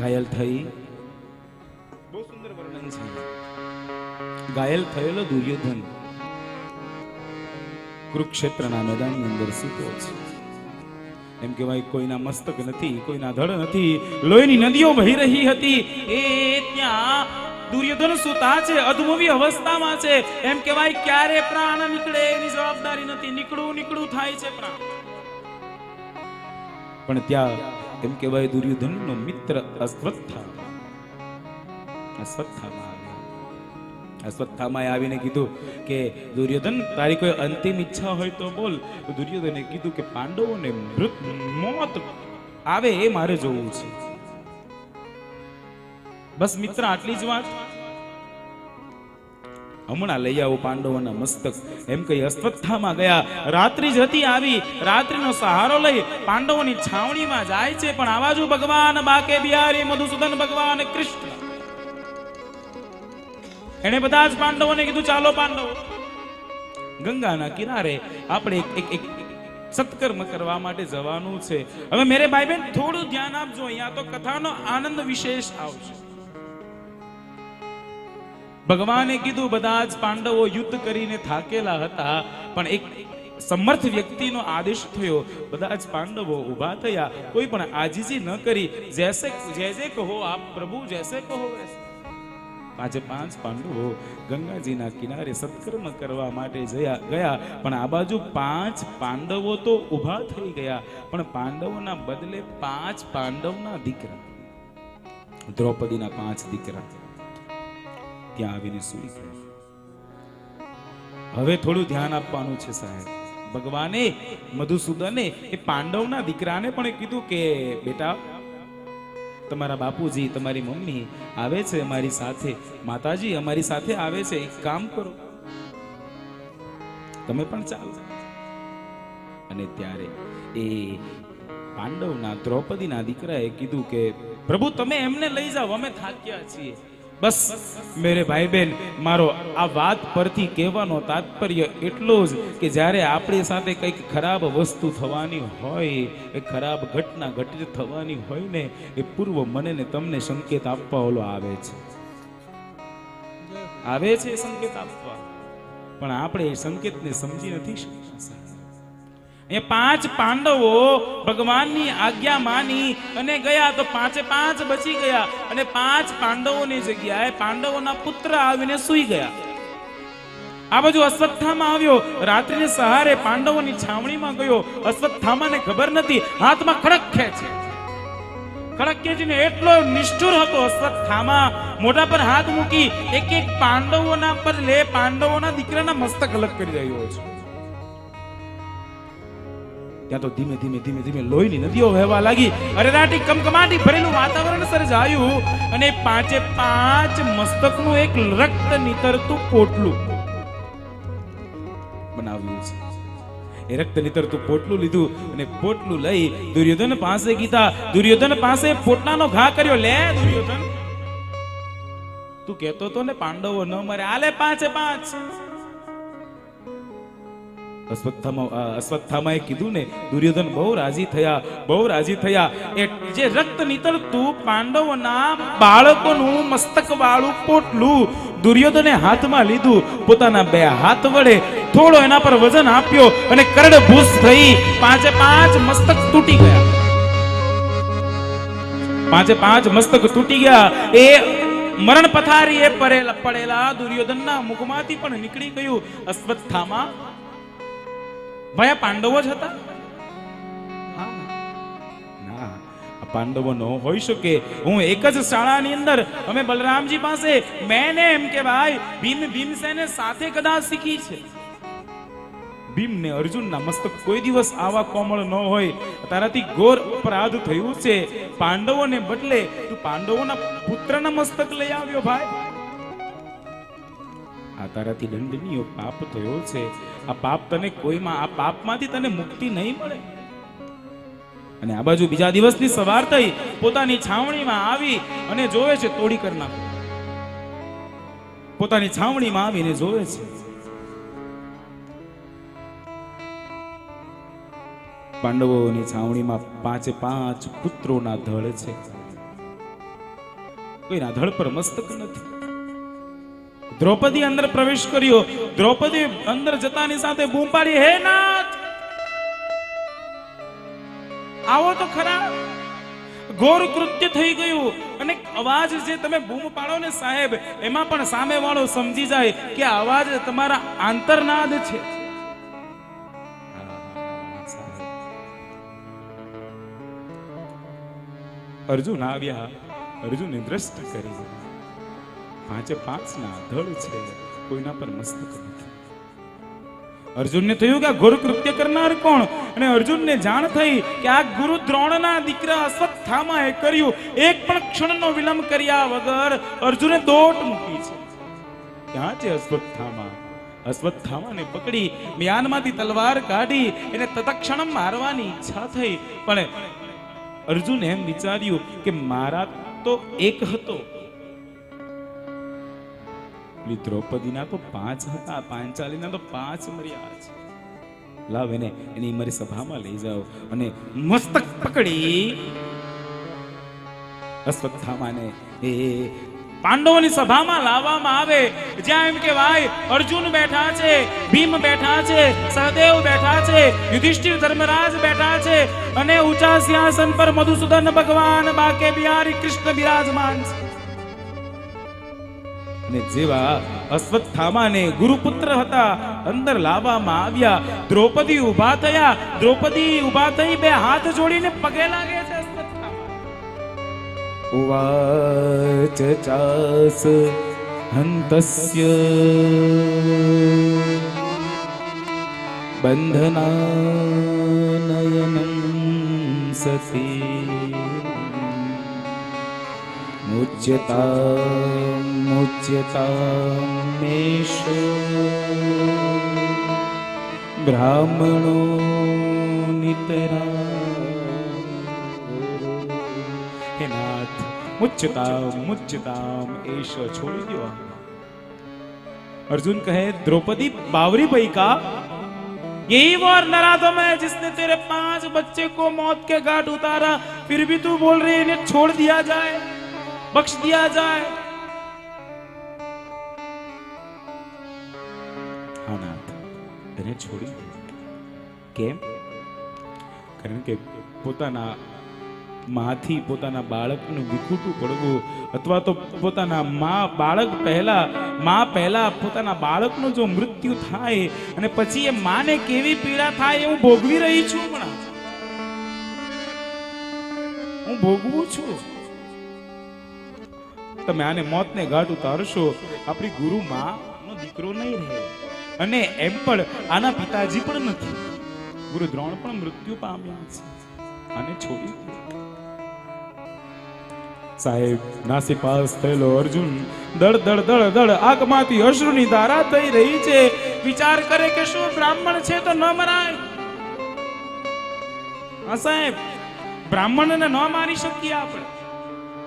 ઘાયલ થઈ. બહુ સુંદર વર્ણન છે. ઘાયલ થયેલો દુર્યોધન કુરુક્ષેત્રના મેદાનની અંદર સૂતો છે. એમ કહેવાય કોઈના મસ્તક નથી કોઈના ધડ નથી લોહીની નદીઓ વહી રહી હતી. એ ત્યાં દુર્યોધન સુતા છે અધમોવી અવસ્થામાં છે. એમ કહેવાય ક્યારે પ્રાણ નીકળે એની જવાબદારી નથી. નીકળું નીકળું થાય છે પ્રાણ. પણ ત્યાં એમ કહેવાય દુર્યોધનનો મિત્ર અશ્વત્થામા. અશ્વત્થામા. અશ્વત્થામાએ આવીને કીધું કે, દુર્યોધન, તારી કોઈ અંતિમ ઈચ્છા હોય તો બોલ. દુર્યોધને કીધું કે, પાંડવોને મૃત, મોત આવે એ મારે જોવું છે. બસ મિત્ર, આટલી જ વાત. હમણાં લઈ આવો પાંડવોના મસ્તક. એમ કહી અશ્વત્થામાં ગયા. રાત્રિ જ આવી. રાત્રિનો સહારો લઈ પાંડવોની છાવણીમાં જાય છે. પણ આવાજુ ભગવાન બાકે બિહારી મધુસૂદન ભગવાન કૃષ્ણ. એને બધા જ પાંડવોને કીધું, ચાલો પાંડવો. ગંગાના કિનારે આપણે એક એક સત્કર્મ કરવા માટે જવાનું છે. હવે મેરે ભાઈ બહેન થોડું ધ્યાન આપજો. અહીંયા તો કથાનો આનંદ વિશેષ આવશે. ભગવાને કીધું, બધા જ પાંડવો યુદ્ધ કરીને થાકેલા હતા. પણ એક સમર્થ વ્યક્તિનો આદેશ થયો, બધા જ પાંડવો ઊભા થયા. કોઈ પણ આજીજી ન કરી. જૈસે જય કહો આપ પ્રભુ, જૈસે કહો. વૈસે પાંચે પાંચ પાંડવો ગંગાજીના કિનારે સત્કર્મ કરવા માટે જયા, ગયા. પણ આ બાજુ પાંચ પાંડવો તો ઊભા થઈ ગયા. પણ પાંડવોના બદલે પાંચ પાંડવના દીકરા. દ્રૌપદીના પાંચ દીકરા. ત્યાં આવીને સૂઈ ગયા. હવે થોડું ધ્યાન આપવાનું છે સાહેબ. ભગવાને, મધુસૂદને, એ પાંડવના દીકરાને પણ કીધું કે, બેટા, તમારા બાપુજી, તમારી મમ્મી આવે છે અમારી સાથે. માતાજી અમારી સાથે આવે છે. એક કામ કરો. તમે પણ ચાલો. અને ત્યારે એ પાંડવના દ્રૌપદીના દીકરાએ કીધું કે, પ્રભુ, તમે એમને લઈ જાઓ. અમે થાક્યા છીએ. બસ, મેરે ભાઈ બહેન મારો આ વાત પરથી કહેવાનો તાત્પર્ય એટલો જ કે જ્યારે આપણી સાથે કંઈક ખરાબ વસ્તુ થવાની હોય, એ ખરાબ ઘટના ઘટિત થવાની હોય ને, એ પૂર્વ મને ને તમને સંકેત આપવા ઓલો આવે છે. આવે છે સંકેત આપવા. પણ આપણે એ સંકેતને સમજી નથી શકતા. એ પાંચ પાંડવો ભગવાનની આજ્ઞા માની અને ગયા તો પાંચે પાંચ બચી ગયા અને પાંચ પાંડવોની જગ્યાએ પાંડવોના પુત્ર આવીને સૂઈ ગયા. આ બાજુ અશ્વત્થામાં આવ્યો. રાત્રિને સહારે પાંડવોની છાવણીમાં ગયો. અશ્વત્થામાને ખબર નથી. હાથમાં ખડક ખેંચે ખડક ખેંચીને એટલો નિષ્ઠુર હતો અશ્વત્થામા. મોઢા પર હાથ મૂકી એક એક પાંડવોના પર લે. પાંડવોના દીકરાના મસ્તક અલગ કરી રહ્યો છે. ત્યાં તો ધીમે ધીમે ધીમે ધીમે લોહીની નદીઓ વહેવા લાગી. અરેરાટી કમકમાટી ભરેલું વાતાવરણ સર્જાયું અને પાંચે પાંચ મસ્તકનું એક રક્ત નીતરતું પોટલું બનાવ્યું છે. એ રક્ત નીતરતું પોટલું લીધું અને પોટલું લઈ દુર્યોધન પાસે કીધા દુર્યોધન પાસે પોટલાનો ઘા કર્યો. લે દુર્યોધન. તું કહેતો તો ને પાંડવો ન મરે. આલે પાંચે પાંચ. અશ્વત્થામા અશ્વત્થામાએ કીધું ને, દુર્યોધન બહુ રાજી થયા, બહુ રાજી થયા. જે રક્ત નીતરતું પાંડવના બાળકોનું મસ્તક વાળું પોટલું દુર્યોધને હાથમાં લીધું. પોતાના બે હાથ વડે થોડો એના પર વજન આપ્યો અને કરડભૂસ થઈ પાંચે પાંચ મસ્તક તૂટી ગયા. પાંચે પાંચ મસ્તક તૂટી ગયા. એ મરણ પથારી એ પડેલા દુર્યોધનના મુખમાંથી પણ નીકળી ગયું. અશ્વત્થામા ભયા પાંડવો જ હતા. પાંડવો ન હોઈ શકે. હું એક જ શાળાની અંદર, અમે બલરામજી પાસે મેં ને એમ કે ભાઈ, ભીમ ભીમસેને સાથે કદાચ શીખી છે. ભીમ ને અર્જુનના મસ્તક કોઈ દિવસ આવા કોમળ ન હોય. તારાથી ઘોર અપરાધ થયું છે. પાંડવોને બદલે તું પાંડવોના પુત્રના મસ્તક લઈ આવ્યો ભાઈ. આ તારાથી દંડનીય પાપ થયો છે. આ પાપ તને કોઈમાં, આ પાપમાંથી તને મુક્તિ નહીં મળે. અને આ બાજુ બીજા દિવસની સવાર થઈ, પોતાની છાવણીમાં આવી અને જોવે છે, તોડી કરી પોતાની છાવણીમાં આવીને જોવે છે. પાંડવોની છાવણીમાં પાંચે પાંચ પુત્રોના ધડ છે. કોઈના ધળ પર મસ્તક નથી. દ્રૌપદી અંદર પ્રવેશ કર્યો. દ્રૌપદી અંદર જતાની સાથે બૂમ પાડી હે નાથ! આવો તો ખરા. ઘોર કૃત્ય થઈ ગયું. અને અવાજ જે તમે બૂમ પાડો ને સાહેબ, એમાં પણ સામે વાળો સમજી જાય કે અવાજ તમારા આંતરનાદ છે. અર્જુન આવ્યા. અર્જુન દ્રષ્ટ કરી પાંચે પાંચ પાંચના ધડ છે, કોઈના પર મસ્તક નથી. અર્જુનને થયું કે આ ઘોર કૃત્ય કરનાર કોણ? અને અર્જુનને જાણ થઈ કે આ ગુરુ દ્રોણના દીકરા અશ્વત્થામાએ કર્યું. એક પણ ક્ષણનો વિલંબ કર્યા વગર અર્જુને દોટ મૂકી છે. ક્યાં છે અશ્વત્થામા? અશ્વત્થામાને પકડી મ્યાનમાંથી તલવાર કાઢી, એને તત્ક્ષણ મારવાની ઈચ્છા થઈ. પણ અર્જુન એમ વિચાર્યું કે મારા તો એક હતો. પેલી દ્રૌપદીના તો પાંચ હતા, પાંચાલીના તો પાંચ મર્યા છે. લાવ એને, એની મારી સભામાં લઈ જાઓ અને મસ્તક પકડી. અશ્વત્થામાને એ પાંડવોની સભામાં લાવવામાં આવે. જ્યાં એમ કે ભાઈ અર્જુન બેઠા છે, ભીમ બેઠા છે, સહદેવ બેઠા છે, યુધિષ્ઠિર ધર્મરાજ બેઠા છે અને ઊંચા સિંહાસન પર મધુસૂદન ભગવાન બાકે બિહારી કૃષ્ણ બિરાજમાન છે. ને જેવા અશ્વત્થામાને ગુરુપુત્ર હતા, અંદર લાવવામાં આવ્યા. દ્રૌપદી ઊભા થયા. દ્રૌપદી ઊભા થઈ બે હાથ જોડીને પગે લાગે છે ઉવાચ હંતસ્ય. બંધના નયનમ સતી मुच्यतामुच्यतामेषु ब्राह्मणो नितरा। नाथ, मुच्यताम मुच्यताम ऐशो छोड़ दियो अर्जुन कहे, द्रौपदी बावरी भाई का? यही वो नराधम है जिसने तेरे पाँच बच्चे को मौत के घाट उतारा, फिर भी तू बोल रही इन्हें छोड़ दिया जाए। बख्श दिया जाए હા નાથ એને છોડી દે કેમ કારણ કે પોતાના માથી પોતાના બાળકનું વિખૂટું પડવું અથવા તો પોતાના મા બાળક પહેલા મા પહેલા પોતાના બાળકનું જો મૃત્યુ થાય અને પછી એ માને કેવી પીડા થાય એ હું ભોગવી રહી છું હમણાં હું ભોગવું છું તમે આને મોતને ઘાટ ઉતારશો. આપણી ગુરુ માં નો દીકરો નહીં રહે. અને એમ પણ આના પિતાજી પણ નથી. ગુરુ દ્રોણ પણ મૃત્યુ પામ્યા છે. આને છોડી. સાહેબ નાસીપાસ થયેલો અર્જુન દળ દળ દળ દળ આગમાંથી અશ્રુની ધારા થઈ રહી છે. વિચાર કરે કે શું બ્રાહ્મણ છે તો ન મરાય. હા સાહેબ, બ્રાહ્મણને ન મારી શકીએ આપણે.